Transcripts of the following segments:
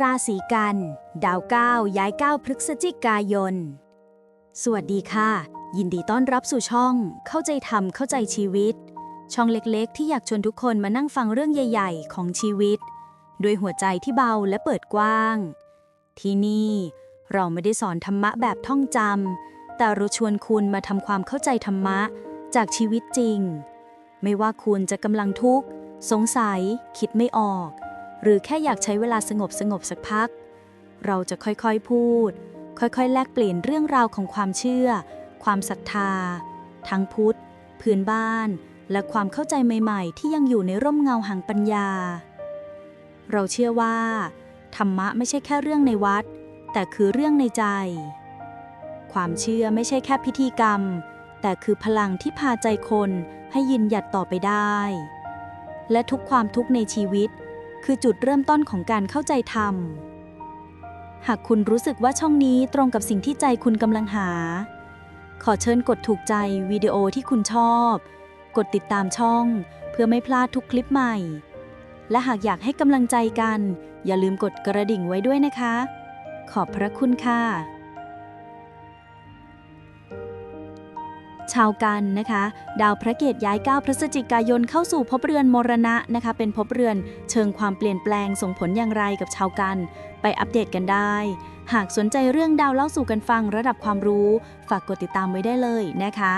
ราศีกัน ดาวเก้าย้ายเก้าพฤศจิกายน สวัสดีค่ะ ยินดีต้อนรับสู่ช่อง เข้าใจธรรมเข้าใจชีวิต ช่องเล็กๆ ที่อยากชวนทุกคนมานั่งฟังเรื่องใหญ่ ๆ ของชีวิต ด้วยหัวใจที่เบาและเปิดกว้าง ที่นี่เราไม่ได้สอนธรรมะแบบท่องจำแต่เราชวนคุณมาทำความเข้าใจธรรมะจากชีวิตจริง ไม่ว่าคุณจะกำลังทุกข์ สงสัย คิดไม่ออก หรือแค่อยากใช้เวลาสงบสงบสักพัก เราจะค่อยๆพูด ค่อยๆ แลกเปลี่ยนเรื่องราวของความเชื่อ ความศรัทธา ทั้งพุทธ พื้นบ้าน และความเข้าใจใหม่ๆ ที่ยังอยู่ในร่มเงาหางปัญญา เราเชื่อว่า ธรรมะไม่ใช่แค่เรื่องในวัด แต่คือเรื่องในใจ ความเชื่อไม่ใช่แค่พิธีกรรม แต่คือพลังที่พาใจคนให้ยืนหยัดต่อไปได้ และทุกความทุกข์ในชีวิต คือจุดเริ่มต้นของการเข้าใจธรรม หากคุณรู้สึกว่าช่องนี้ตรงกับสิ่งที่ใจคุณกำลังหา ขอเชิญกดถูกใจวิดีโอที่คุณชอบ กดติดตามช่อง เพื่อไม่พลาดทุกคลิปใหม่ และหากอยากให้กำลังใจกัน อย่าลืมกดกระดิ่งไว้ด้วยนะคะ ขอบพระคุณค่ะ ชาวกันนะคะ ดาวพระเกตย้าย 9 พฤศจิกายนเข้าสู่ภพเรือนมรณะนะคะ เป็นภพเรือนเชิงความเปลี่ยนแปลงส่งผลอย่างไรกับชาวกัน ไปอัปเดตกันได้ หากสนใจเรื่องดาวเล่าสู่กันฟังระดับความรู้ ฝากกดติดตามไว้ได้เลยนะคะ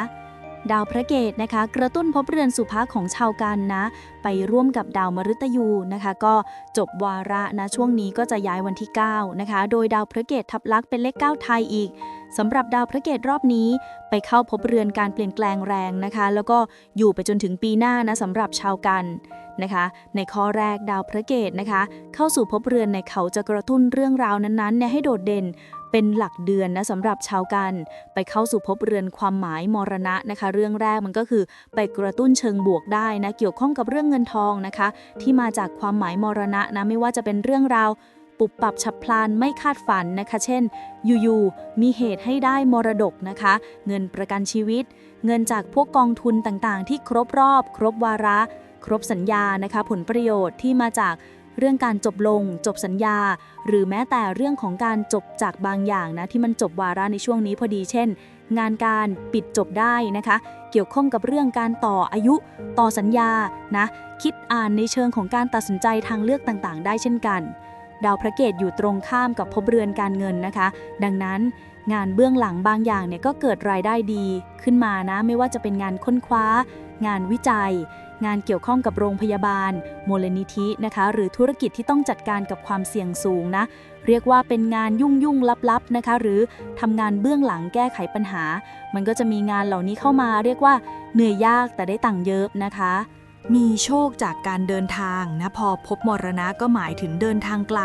ดาวพระเกตนะคะ กระตุ้นภพเรือนสุภาของชาวกันนะ ไปร่วมกับดาวมฤตยูนะคะ ก็จบวาระนะช่วงนี้ก็จะย้ายวันที่ 9 นะคะ โดยดาวพระเกตทับลักษ์เป็นเลข 9 ไทยอีก สำหรับดาวพระเกตรอบนี้ไปเข้าพบเรือนการเปลี่ยนแปลงแรงนะคะ แล้วก็อยู่ไปจนถึงปีหน้านะสำหรับชาวกันนะคะ ในข้อแรกดาวพระเกตนะคะ เข้าสู่พบเรือนในเขาจะกระตุ้นเรื่องราวนั้นๆเนี่ยให้โดดเด่นเป็นหลักเดือนนะสำหรับชาวกัน ไปเข้าสู่ภพเรือนความหมายมรณะนะคะ เรื่องแรกมันก็คือไปกระตุ้นเชิงบวกได้นะเกี่ยวข้องกับเรื่องเงินทองนะคะ ที่มาจากความหมายมรณะนะไม่ว่าจะเป็นเรื่องราว ปุบปับฉับพลันไม่คาดฝันนะคะ เช่น อยู่ๆ มีเหตุให้ได้มรดกนะคะ เงินประกันชีวิต เงินจากพวกกองทุนต่างๆ ที่ครบรอบ ครบวาระ ครบสัญญานะคะ ผลประโยชน์ที่มาจากเรื่องการจบลง จบสัญญา หรือแม้แต่เรื่องของการจบจากบางอย่างนะที่มันจบวาระในช่วงนี้พอดีเช่น งานการปิดจบได้นะคะ เกี่ยวข้องกับเรื่องการต่ออายุต่อสัญญานะคิดอ่านในเชิงของการตัดสินใจทางเลือกต่างๆ ได้เช่นกัน ดาวพระเกตอยู่ตรงข้ามกับภพเรือนการเงินนะคะ ดังนั้นงานเบื้องหลังบางอย่างเนี่ยก็เกิดรายได้ดีขึ้นมานะ ไม่ว่าจะเป็นงานค้นคว้า งานวิจัย งานเกี่ยวข้องกับโรงพยาบาลมูลนิธินะคะ หรือธุรกิจที่ต้องจัดการกับความเสี่ยงสูงนะ เรียกว่าเป็นงานยุ่งยุ่งลับๆนะคะ หรือทำงานเบื้องหลังแก้ไขปัญหา มันก็จะมีงานเหล่านี้เข้ามา เรียกว่าเหนื่อยยากแต่ได้ตังค์เยอะนะคะ มีโชคจากการเดินทางนะพอพบมรณะก็หมายถึงเดินทางไกล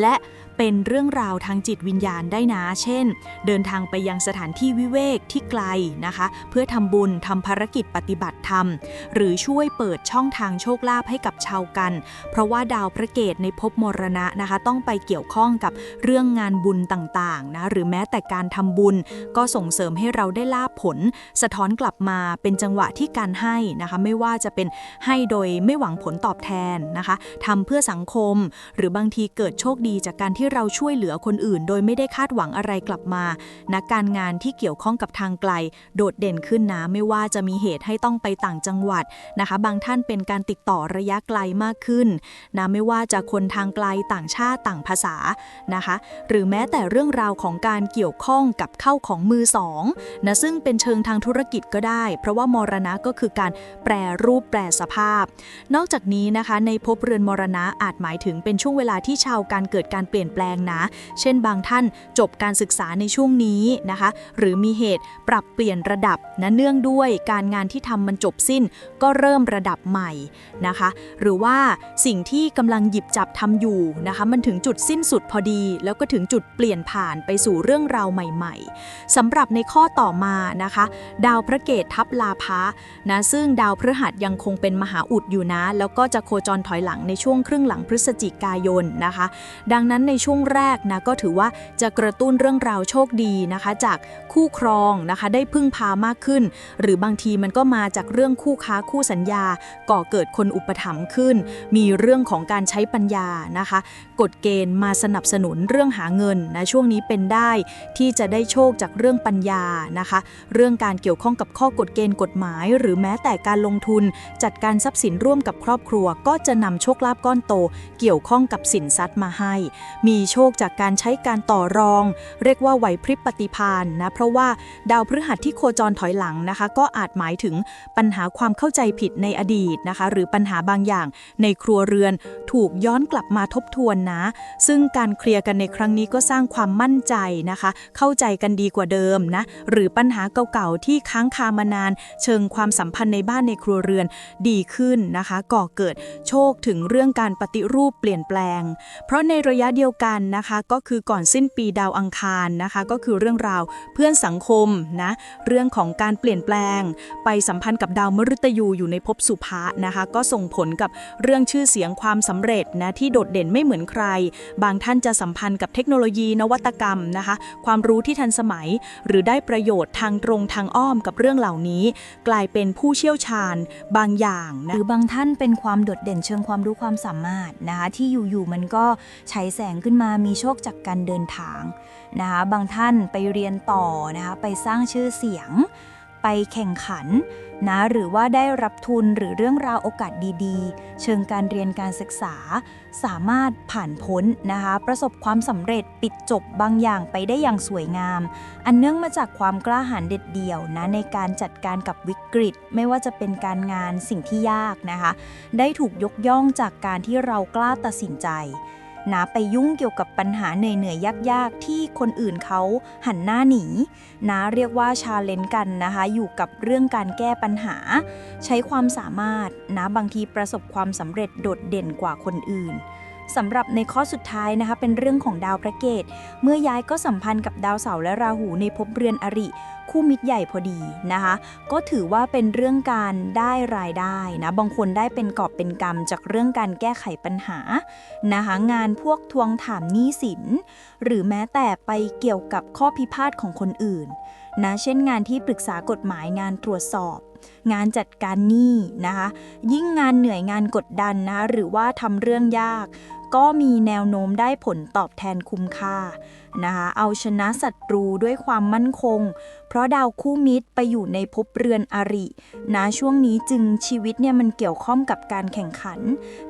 และเป็นเรื่องราวทางจิตวิญญาณได้นะ เช่น เดินทางไปยังสถานที่วิเวกที่ไกลนะคะ เพื่อทำบุญทำภารกิจปฏิบัติธรรม หรือช่วยเปิดช่องทางโชคลาภให้กับชาวกัน เพราะว่าดาวพระเกตในภพมรณะนะคะ ต้องไปเกี่ยวข้องกับเรื่องงานบุญต่างๆนะหรือแม้แต่การทำบุญ ก็ส่งเสริมให้เราได้ลาบผล สะท้อนกลับมาเป็นจังหวะที่การให้นะคะ ไม่ว่าจะเป็นให้โดยไม่หวังผลตอบแทนนะคะทำเพื่อสังคม หรือบางทีเกิดโชคดีจากการที่เราช่วยเหลือคนอื่น โดยไม่ได้คาดหวังอะไรกลับมานะการงานที่เกี่ยวข้องกับทางไกล โดดเด่นขึ้นนะ ไม่ว่าจะมีเหตุให้ต้องไปต่างจังหวัดนะคะ บางท่านเป็นการติดต่อระยะไกลมากขึ้นนะไม่ว่าจะคนทางไกลต่างชาติต่างภาษานะคะ หรือแม้แต่เรื่องราวของการเกี่ยวข้องกับเข้าของมือสองนะซึ่งเป็นเชิงทางธุรกิจก็ได้ เพราะว่ามรณะก็คือการแปรรูปแปรสภาพ นอกจากนี้นะคะในภพเรือนมรณะอาจหมายถึงเป็นช่วงเวลาที่ชาวการเกิดการเปลี่ยนแปลงนะ เช่นบางท่านจบการศึกษาในช่วงนี้นะคะ หรือมีเหตุปรับเปลี่ยนระดับนะเนื่องด้วยการงานที่ทำมันจบสิ้น ก็เริ่มระดับใหม่นะคะ หรือว่าสิ่งที่กำลังหยิบจับทำอยู่นะคะ มันถึงจุดสิ้นสุดพอดี แล้วก็ถึงจุดเปลี่ยนผ่านไปสู่เรื่องราวใหม่ ๆสำหรับในข้อต่อมานะคะ ดาวพระเกตทับลาภะนะซึ่งดาวพฤหัสยังคงเป็นมหาอุดอยู่นะ แล้วก็จะโคจรถอยหลังในช่วงครึ่งหลังพฤศจิกายนนะคะ ดังนั้นในช่วงแรกนะก็ถือว่าจะกระตุ้นเรื่องราวโชคดีนะคะ จากคู่ครองนะคะได้พึ่งพามากขึ้น หรือบางทีมันก็มาจากเรื่องคู่ค้าคู่สัญญา ก่อเกิดคนอุปถัมภ์ขึ้น มีเรื่องของการใช้ปัญญานะคะ กฎเกณฑ์มาสนับสนุนเรื่องหาเงินนะช่วงนี้เป็นได้ที่จะได้โชคจากเรื่องปัญญานะคะ เรื่องการเกี่ยวข้องกับข้อกฎเกณฑ์กฎหมาย หรือแม้แต่การลงทุนจัดการทรัพย์สินร่วมกับครอบครัว ก็จะนำโชคลาภก้อนโต เกี่ยวข้องกับสินทรัพย์มาให้ มีีโชคจากการใช้การต่อรอง เรียกว่าไหวพริบปฏิภาณนะ เพราะว่าดาวพฤหัสที่โคจรถอยหลังนะคะ ก็อาจหมายถึงปัญหาความเข้าใจผิดในอดีตนะคะ หรือปัญหาบางอย่างในครัวเรือนถูกย้อนกลับมาทบทวนนะ ซึ่งการเคลียร์กันในครั้งนี้ก็สร้างความมั่นใจนะคะ เข้าใจกันดีกว่าเดิมนะ หรือปัญหาเก่าๆที่ค้างคามานาน เชิงความสัมพันธ์ในบ้านในครัวเรือนดีขึ้นนะคะ ก่อเกิดโชคถึงเรื่องการปฏิรูปเปลี่ยนแปลง เพราะในระยะเดียวกันนะคะก็คือก่อนสิ้นปีดาวอังคารนะคะ ก็คือเรื่องราวเพื่อนสังคมนะเรื่องของการเปลี่ยนแปลง ไปสัมพันธ์กับดาวมฤตยูอยู่ในภพสุภะนะคะ ก็ส่งผลกับเรื่องชื่อเสียงความสำเร็จนะที่โดดเด่นไม่เหมือนใคร บางท่านจะสัมพันธ์กับเทคโนโลยีนวัตกรรมนะคะ ความรู้ที่ทันสมัย หรือได้ประโยชน์ทางตรงทางอ้อมกับเรื่องเหล่านี้ กลายเป็นผู้เชี่ยวชาญบางอย่างนะหรือบางท่านเป็นความโดดเด่นเชิงความรู้ความสามารถนะคะที่อยู่ๆมันก็ฉายแสงขึ้นมามีโชคจากการเดินทางนะคะบางท่านไปเรียนต่อนะคะไปสร้างชื่อเสียง ไปแข่งขันนะหรือว่าได้รับทุนหรือเรื่องราวโอกาสดีๆ เชิงการเรียนการศึกษา สามารถผ่านพ้นนะคะ ประสบความสำเร็จปิดจบบางอย่างไปได้อย่างสวยงาม อันเนื่องมาจากความกล้าหาญเด็ดเดี่ยวนะในการจัดการกับวิกฤต ไม่ว่าจะเป็นการงานสิ่งที่ยากนะคะ ได้ถูกยกย่องจากการที่เรากล้าตัดสินใจ นะไปยุ่งเกี่ยวกับปัญหาเหนื่อยๆยากๆ ที่คนอื่นเขาหันหน้าหนีนะเรียกว่าชาเลนจ์กันนะคะ อยู่กับเรื่องการแก้ปัญหา ใช้ความสามารถนะบางทีประสบความสำเร็จโดดเด่นกว่าคนอื่น สำหรับในข้อสุดท้ายนะคะ เป็นเรื่องของดาวพระเกต เมื่อย้ายก็สัมพันธ์กับดาวเสาร์และราหูในภพเรือนอริ คู่มิตรใหญ่พอดีนะคะ ก็ถือว่าเป็นเรื่องการได้รายได้นะ บางคนได้เป็นกอบเป็นกรรมจากเรื่องการแก้ไขปัญหานะคะงานพวกทวงถามหนี้สิน หรือแม้แต่ไปเกี่ยวกับข้อพิพาทของคนอื่นนะเช่นงานที่ปรึกษากฎหมายงานตรวจสอบ งานจัดการหนี้นะคะ ยิ่งงานเหนื่อยงานกดดันนะหรือว่าทำเรื่องยาก ก็มีแนวโน้มได้ผลตอบแทนคุ้มค่านะคะเอาชนะศัตรูด้วยความมั่นคง เพราะดาวคู่มิตรไปอยู่ในภพเรือนอรินะช่วงนี้จึงชีวิตเนี่ยมันเกี่ยวข้องกับการแข่งขัน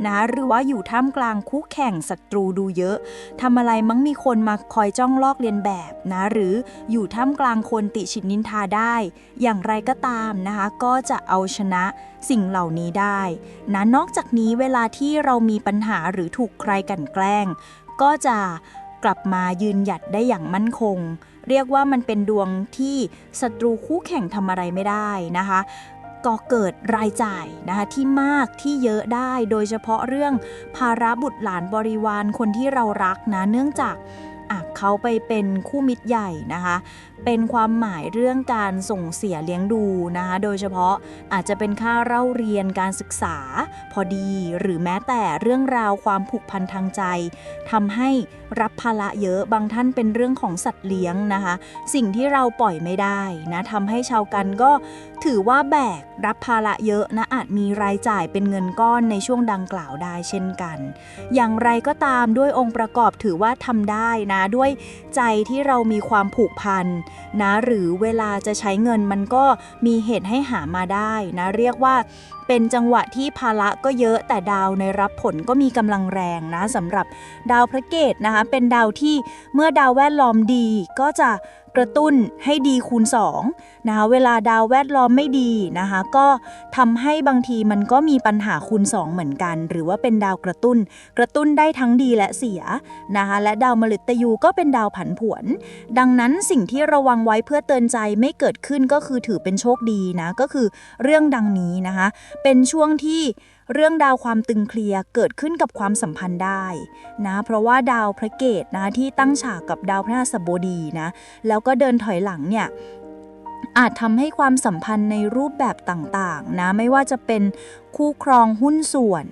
นะหรือว่าอยู่ท่ามกลางคู่แข่งศัตรูดูเยอะทำอะไรมั้งมีคนมาคอยจ้องลอกเลียนแบบนะหรืออยู่ท่ามกลางคนติชินนินทาได้ อย่างไรก็ตามนะคะก็จะเอาชนะสิ่งเหล่านี้ได้นะนอกจากนี้เวลาที่เรามีปัญหาหรือถูกใครกันแกล้ง ก็จะกลับมายืนหยัดได้อย่างมั่นคง เรียกว่ามันเป็นดวงที่ศัตรูคู่แข่งทำอะไรไม่ได้นะคะก็เกิดรายจ่ายนะคะที่มากที่เยอะได้โดยเฉพาะเรื่องภาระบุตรหลานบริวารคนที่เรารักนะเนื่องจาก เขาไปเป็นคู่มิตรใหญ่นะคะ เป็นความหมายเรื่องการส่งเสียเลี้ยงดูนะคะ โดยเฉพาะอาจจะเป็นค่าเล่าเรียนการศึกษาพอดีหรือแม้แต่เรื่องราวความผูกพันทางใจทำให้รับภาระเยอะบางท่านเป็นเรื่องของสัตว์เลี้ยงนะคะ สิ่งที่เราปล่อยไม่ได้นะทำให้ชาวกันก็ถือว่าแบกรับภาระเยอะนะอาจมีรายจ่ายเป็นเงินก้อนในช่วงดังกล่าวได้เช่นกัน อย่างไรก็ตามด้วยองค์ประกอบถือว่าทำได้นะด้วยใจที่เรามีความผูกพันนะ หรือเวลาจะใช้เงินมันก็มีเหตุให้หามาได้นะ เรียกว่า เป็นจังหวะที่ภาระก็เยอะแต่ดาวในรับผลก็มีกำลังแรงนะสำหรับดาวพระเกตนะคะ เป็นดาวที่เมื่อดาวแวดล้อมดีก็จะกระตุ้นให้ดีคูณ2นะคะเวลาดาวแวดล้อมไม่ดีนะคะก็ทำให้บางทีมันก็มีปัญหาคูณ 2 เหมือนกัน หรือว่าเป็นดาวกระตุ้น กระตุ้นได้ทั้งดีและเสียนะคะและดาวมฤตยูก็เป็นดาวผันผวน ดังนั้นสิ่งที่ระวังไว้เพื่อเตือนใจไม่เกิดขึ้นก็คือถือเป็นโชคดีนะก็คือเรื่องดังนี้นะคะเป็นช่วงที่เรื่องดาวความตึงเคลียร์เกิดขึ้นกับความสัมพันธ์ได้นะเพราะว่าดาวพระเกตนะที่ตั้งฉากกับดาวพระหัสบดีนะแล้วก็เดินถอยหลังเนี่ยอาจทำให้ความสัมพันธ์ในรูปแบบต่างๆนะไม่ว่าจะเป็นคู่ครองหุ้นส่วน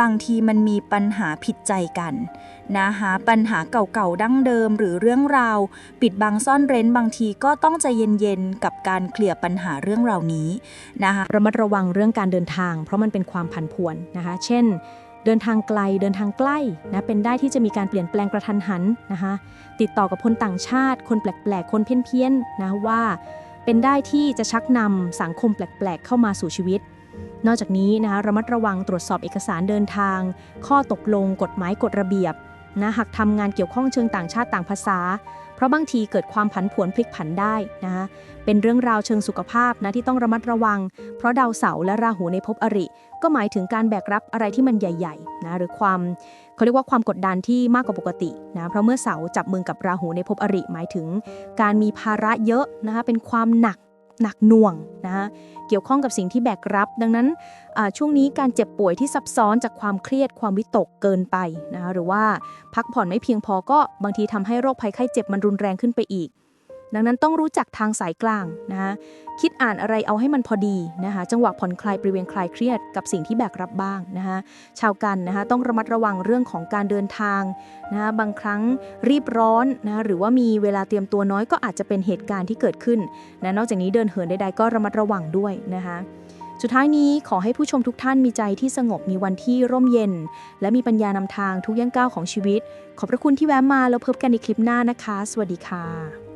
บางทีมันมีปัญหาผิดใจกัน นะคะปัญหาเก่าๆ ดั้งเดิมหรือเรื่องราว ปิดบังซ่อนเร้นบางทีก็ต้องใจเย็นๆ กับการเคลียร์ปัญหาเรื่องราวนี้นะคะระมัดระวังเรื่องการเดินทาง เพราะมันเป็นความผันผวนนะคะ เช่น เดินทางไกลเดินทางใกล้นะเป็นได้ที่จะมีการเปลี่ยนแปลงกระทันหันนะคะติดต่อกับคนต่างชาติ คนแปลกๆ คนเพี้ยนๆนะว่า เป็นได้ที่จะชักนำสังคมแปลกๆ เข้ามาสู่ชีวิตนอกจากนี้นะคะระมัดระวังตรวจสอบเอกสารเดินทาง ข้อตกลง กฎหมายกฎระเบียบ นะหากทำงานเกี่ยวข้องเชิงต่างชาติต่างภาษา เพราะบางทีเกิดความผันผวนพลิกผันได้นะคะเป็นเรื่องราวเชิงสุขภาพนะที่ต้องระมัดระวัง เพราะดาวเสาร์และราหูในภพอริ ก็หมายถึงการแบกรับอะไรที่มันใหญ่ๆนะหรือความเขาเรียกว่าความกดดันที่มากกว่าปกตินะเพราะเมื่อเสาร์จับมือกับราหูในภพอริ หมายถึง การมีภาระเยอะนะคะเป็นความหนัก หนักหน่วงนะคะเกี่ยวข้องกับสิ่งที่แบกรับ ดังนั้นช่วงนี้การเจ็บป่วยที่ซับซ้อนจากความเครียดความวิตกเกินไปนะคะหรือว่าพักผ่อนไม่เพียงพอก็บางทีทำให้โรคภัยไข้เจ็บมันรุนแรงขึ้นไปอีก ดังนั้นต้องรู้จักทางสายกลางนะคะคิดอ่านอะไรเอาให้มันพอดีนะคะจังหวะผ่อนคลายบริเวณคลายเครียดกับสิ่งที่แบกรับบ้างนะคะชาวกันนะคะต้องระมัดระวังเรื่องของการเดินทางนะคะบางครั้งรีบร้อนนะหรือว่ามีเวลาเตรียมตัวน้อยก็อาจจะเป็นเหตุการณ์ที่เกิดขึ้นนะนอกจากนี้เดินเหินใดๆก็ระมัดระวังด้วยนะคะสุดท้ายนี้ขอให้ผู้ชมทุกท่านมีใจที่สงบมีวันที่ร่มเย็น และมีปัญญานำทางทุกย่างก้าวของชีวิต ขอบพระคุณที่แวะมาแล้วพบกันในคลิปหน้านะคะ สวัสดีค่ะ